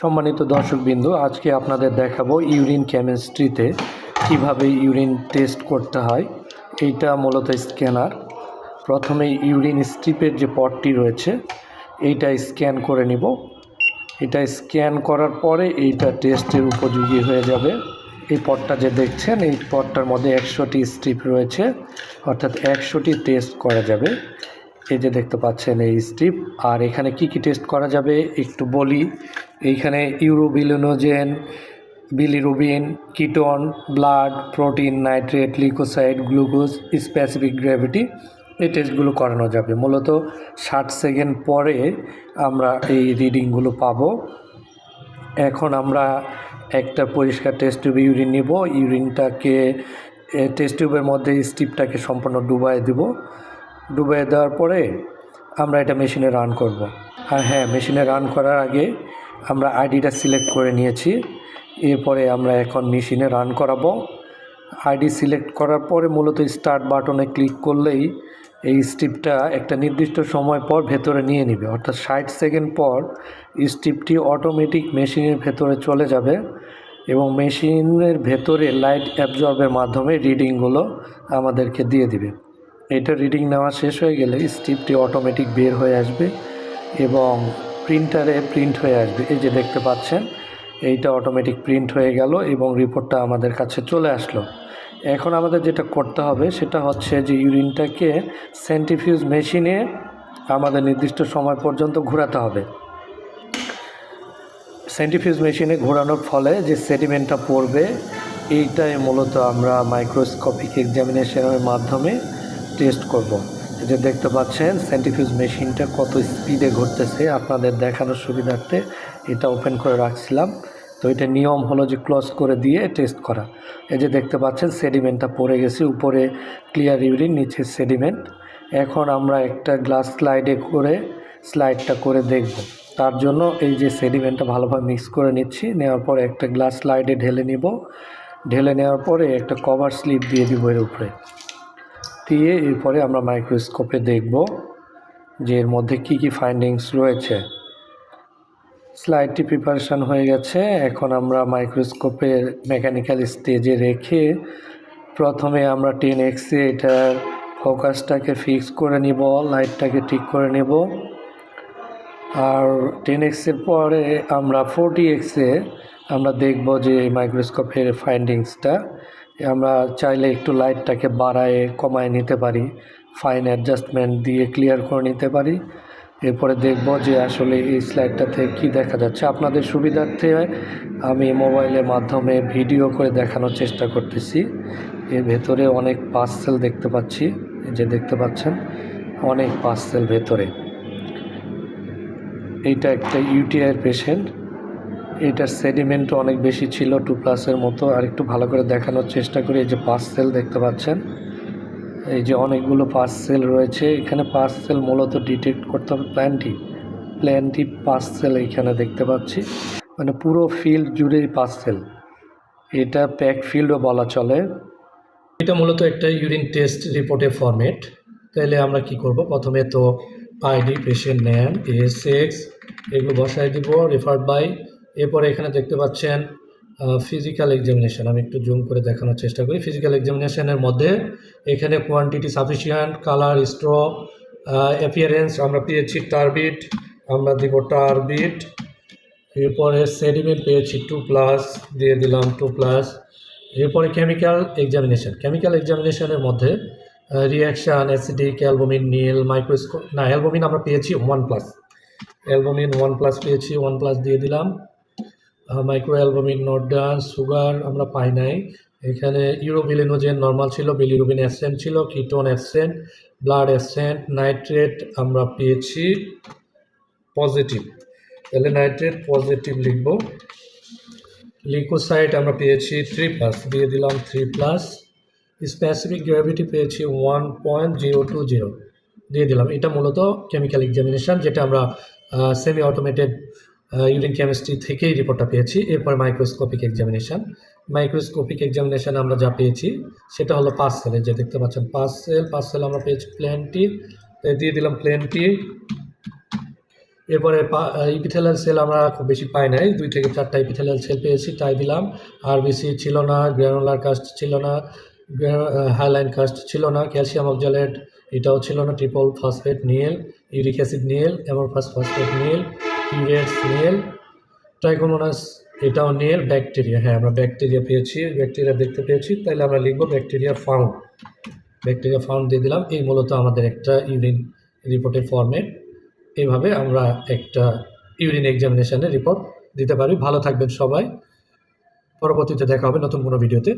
সম্মানিত দর্শকবৃন্দ, আজকে আপনাদের দেখাবো ইউরিন কেমিস্ট্রিতে কীভাবে ইউরিন টেস্ট করতে হয়। এইটা মূলত স্ক্যানার। প্রথমে ইউরিন স্ট্রিপের যে পটটি রয়েছে, এইটা স্ক্যান করে নিব। এটা স্ক্যান করার পরে এইটা টেস্টের উপযোগী হয়ে যাবে। এই পটটা যে দেখছেন, এই পটটার মধ্যে একশোটি স্ট্রিপ রয়েছে, অর্থাৎ একশোটি টেস্ট করা যাবে। এই যে দেখতে পাচ্ছেন এই স্ট্রিপ। আর এখানে কি কি টেস্ট করা যাবে, একটু বলি। এইখানে urobilinogen, bilirubin, ketone, blood, protein, nitrate, leucocyte, glucose, specific gravity এই টেস্টগুলো করানো যাবে। মূলত ষাট সেকেন্ড পরে আমরা এই রিডিংগুলো পাবো। এখন আমরা একটা পরিষ্কার টেস্ট টিউব ইউরিন নিব। ইউরিনটাকে টেস্ট টিউবের মধ্যে স্টিপটাকে সম্পূর্ণ ডুবাই দেব। ডুবাই দেওয়ার পরে আমরা এটা মেশিনে রান করব। আর হ্যাঁ মেশিনে রান করার আগে আমরা আইডিটা সিলেক্ট করে নিয়েছি। এরপরে আমরা এখন মেশিনে রান করাবো। আইডি সিলেক্ট করার পরে মূলত স্টার্ট বাটনে ক্লিক করলেই এই স্টিপটা একটা নির্দিষ্ট সময় পর ভেতরে নিয়ে নেবে। অর্থাৎ ষাট সেকেন্ড পর স্টিপটি অটোমেটিক মেশিনের ভেতরে চলে যাবে এবং মেশিনের ভেতরে লাইট অ্যাবজর্বের মাধ্যমে রিডিংগুলো আমাদেরকে দিয়ে দিবে। এটা রিডিং নেওয়া শেষ হয়ে গেলে স্টিপটি অটোমেটিক বের হয়ে আসবে এবং প্রিন্টারে প্রিন্ট হয়ে আসবে। এই যে দেখতে পাচ্ছেন, এইটা অটোমেটিক প্রিন্ট হয়ে গেল এবং রিপোর্টটা আমাদের কাছে চলে আসলো। এখন আমাদের যেটা করতে হবে, সেটা হচ্ছে যে ইউরিনটাকে সেন্টিফিউজ মেশিনে আমাদের নির্দিষ্ট সময় পর্যন্ত ঘোরাতে হবে। সেন্টিফিউজ মেশিনে ঘোরানোর ফলে যে সেডিমেন্টটা পড়বে, এইটাই মূলত আমরা মাইক্রোস্কোপিক এক্সামিনেশনের মাধ্যমে টেস্ট করব। যে দেখতে পাচ্ছেন সেন্টিফিউজ মেশিনটা কত স্পিডে ঘুরতেছে আপনাদের দেখানোর সুবিধার্থে এটা ওপেন করে রাখছিলাম। তো এটা নিয়ম হলো যে ক্লোজ করে দিয়ে টেস্ট করা। এই যে দেখতে পাচ্ছেন সেডিমেন্টটা পড়ে গেছে, উপরে ক্লিয়ার ইউরিন নিচে সেডিমেন্ট এখন আমরা একটা গ্লাস স্লাইডে করে স্লাইডটা করে দেখব। তার জন্য এই যে সেডিমেন্টটা ভালোভাবে মিক্স করে নিচ্ছি, নেওয়ার পরে একটা গ্লাস স্লাইডে ঢেলে নিব। ঢেলে নেওয়ার পরে একটা কভার স্লিপ দিয়ে দিব এর উপরে। দিয়ে এরপরে আমরা মাইক্রোস্কোপে দেখব যে এর মধ্যে কি কি ফাইন্ডিংস রয়েছে। স্লাইডটি প্রিপারেশান হয়ে গেছে। এখন আমরা মাইক্রোস্কোপের মেকানিক্যাল স্টেজে রেখে প্রথমে আমরা টেন এক্সে এটার ফোকাসটাকে ফিক্স করে নিব লাইটটাকে ঠিক করে নেব। আর টেন এক্সের পরে আমরা ফোরটি এক্সে আমরা দেখব যে মাইক্রোস্কোপের ফাইন্ডিংসটা আমরা চাইলে একটু লাইটটাকে বাড়ায়, কমায় নিতে পারি। ফাইন অ্যাডজাস্টমেন্ট দিয়ে ক্লিয়ার করে নিতে পারি। এরপরে দেখব যে আসলে এই স্লাইডটাতে কি দেখা যাচ্ছে। আপনাদের সুবিধার্থে আমি মোবাইলের মাধ্যমে ভিডিও করে দেখানোর চেষ্টা করতেছি। এর ভেতরে অনেক পার্সেল দেখতে পাচ্ছি। যে দেখতে পাচ্ছেন, অনেক পার্সেল ভেতরে। এইটা একটা ইউটিআইয়ের পেশেন্ট এটার সেডিমেন্ট অনেক বেশি ছিল টু প্লাসের মতো। আর একটু ভালো করে দেখানোর চেষ্টা করি, এই যে পার্সেল দেখতে পাচ্ছেন। এই যে অনেকগুলো পার্সেল রয়েছে। এখানে পার্সেল মূলত ডিটেক্ট করতে হবে প্ল্যানটি প্ল্যান্টি পার্সেল এইখানে দেখতে পাচ্ছি। মানে পুরো ফিল্ড জুড়েই পার্সেল এটা প্যাক ফিল্ডও বলা চলে। এটা মূলত একটা ইউরিন টেস্ট রিপোর্টের ফরম্যাট তাহলে আমরা কি করব? প্রথমে তো আইডি পেশেন্ট নেম এসএক্স এগুলো বসাই দিব রেফার্ড বাই এরপরে এখানে দেখতে পাচ্ছেন ফিজিক্যাল এক্সামিনেশন আমি একটু জুম করে দেখানোর চেষ্টা করি। ফিজিক্যাল এক্সামিনেশনের মধ্যে এখানে quantity sufficient colour straw appearance আমরা পেয়েছি টারবিট আমরা দিব টারবিট এরপরে সেডিমেন্ট পেয়েছি টু প্লাস দিয়ে দিলাম টু প্লাস এরপরে কেমিক্যাল এক্সামিনেশন কেমিক্যাল এক্সামিনেশনের মধ্যে reaction acidic albumin nil microscope না অ্যালবোমিন আমরা পেয়েছি one plus albumin one plus পেয়েছি ওয়ান প্লাস দিয়ে দিলাম। Micro albumin not done sugar আমরা পাই নাই। এখানে ইউরোবিলিনোজেন নর্মাল ছিল বিলিরুবিন অ্যাসেন্ট ছিল ketone absent blood absent nitrate আমরা পেয়েছি পজিটিভ তাহলে নাইট্রেট পজিটিভ লিখব। লিকোসাইড আমরা পেয়েছি থ্রি প্লাস দিয়ে দিলাম থ্রি প্লাস স্পেসিফিক গ্র্যাভিটি পেয়েছি one point zero two zero দিয়ে দিলাম। এটা মূলত কেমিক্যাল এক্সামিনেশান যেটা আমরা সেমি অটোমেটেড ইউরিন কেমিস্ট্রি থেকেই রিপোর্টটা পেয়েছি। এরপর মাইক্রোস্কোপিক এক্সামিনেশান মাইক্রোস্কোপিক এক্সামিনেশান আমরা যা পেয়েছি, সেটা হলো পাঁচ যে দেখতে পাচ্ছেন পাঁচ সেল আমরা পেয়েছি প্ল্যানটি দিয়ে দিলাম প্ল্যানটি এরপরে ইপিথেলাল সেল আমরা খুব বেশি পাই নাই। দুই থেকে চারটা ইপিথেলাল সেল পেয়েছি, তাই দিলাম। আর আরবিসি ছিল না গ্র্যানুলার কাস্ট ছিল না হাইলাইন কাস্ট ছিল না ক্যালসিয়াম অক্সালেট এটাও ছিল না triple phosphate nil uric acid nil amorphous phosphate nil urates nil trichomonas এটাও নিয়েল ব্যাকটেরিয়া হ্যাঁ আমরা ব্যাকটেরিয়া পেয়েছি ব্যাকটেরিয়া দেখতে পেয়েছি তাহলে আমরা লিখব ব্যাকটেরিয়া ফাউন্ড ব্যাকটেরিয়া ফাউন্ড দিয়ে দিলাম, এই মূলত আমাদের একটা ইউরিন রিপোর্টের ফর্মেট এইভাবে আমরা একটা ইউরিন এক্সামিনেশনের রিপোর্ট দিতে পারি, ভালো থাকবেন সবাই, পরবর্তীতে দেখা হবে নতুন কোনো ভিডিওতে